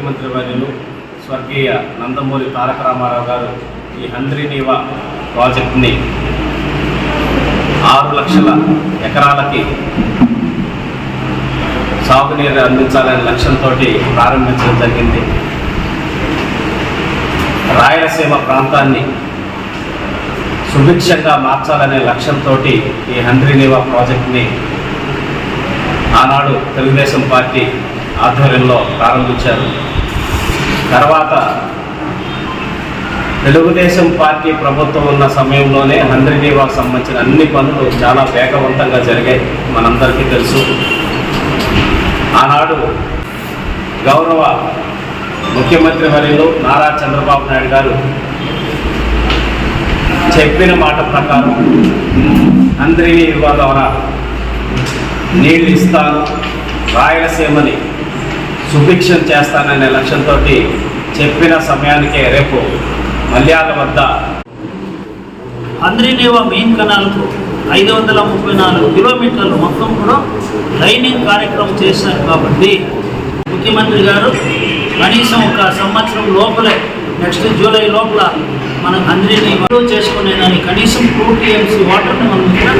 ముఖ్యమంత్రి వర్యులు స్వర్గీయ నందమూరి తారక రామారావు గారు ఈ హంద్రీనీవా ప్రాజెక్ట్ని ఆరు లక్షల ఎకరాలకి సాగునీరు అందించాలనే లక్ష్యంతో ప్రారంభించడం జరిగింది. రాయలసీమ ప్రాంతాన్ని సుభిక్షంగా మార్చాలనే లక్ష్యంతో ఈ హంద్రీనీవా ప్రాజెక్ట్ని ఆనాడు తెలుగుదేశం పార్టీ ఆధ్వర్యంలో ప్రారంభించారు. తర్వాత తెలుగుదేశం పార్టీ ప్రభుత్వం ఉన్న సమయంలోనే హంద్రీనీవాకు సంబంధించిన అన్ని పనులు చాలా వేగవంతంగా జరిగాయి. మనందరికీ తెలుసు. ఆనాడు గౌరవ ముఖ్యమంత్రి వర్యులు నారా చంద్రబాబు నాయుడు గారు చెప్పిన మాట ప్రకారం అందరినీ ఇవ్వ ద్వారా నీళ్ళు ఇస్తాను రాయలసీమని సుభిక్షం చేస్తాననే లక్ష్యంతో చెప్పిన సమయానికే రేపు మల్యాల వద్ద. అంద్రీనేవా మెయిన్ కెనాల్కు ఐదు వందల ముప్పై నాలుగు కిలోమీటర్లు మొత్తం కూడా లైనింగ్ కార్యక్రమం చేశారు కాబట్టి ముఖ్యమంత్రి గారు కనీసం ఒక సంవత్సరం లోపలే నెక్స్ట్ జూలై లోపల మనం అందరినీ నిల్వ చేసుకునే దానికి కనీసం టూ టీఎంసీ వాటర్ని మనం ఇక్కడ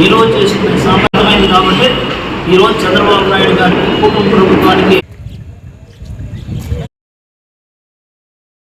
నిల్వ చేసుకునే సామర్థ్యమైంది కాబట్టి ఈరోజు చంద్రబాబు నాయుడు గారు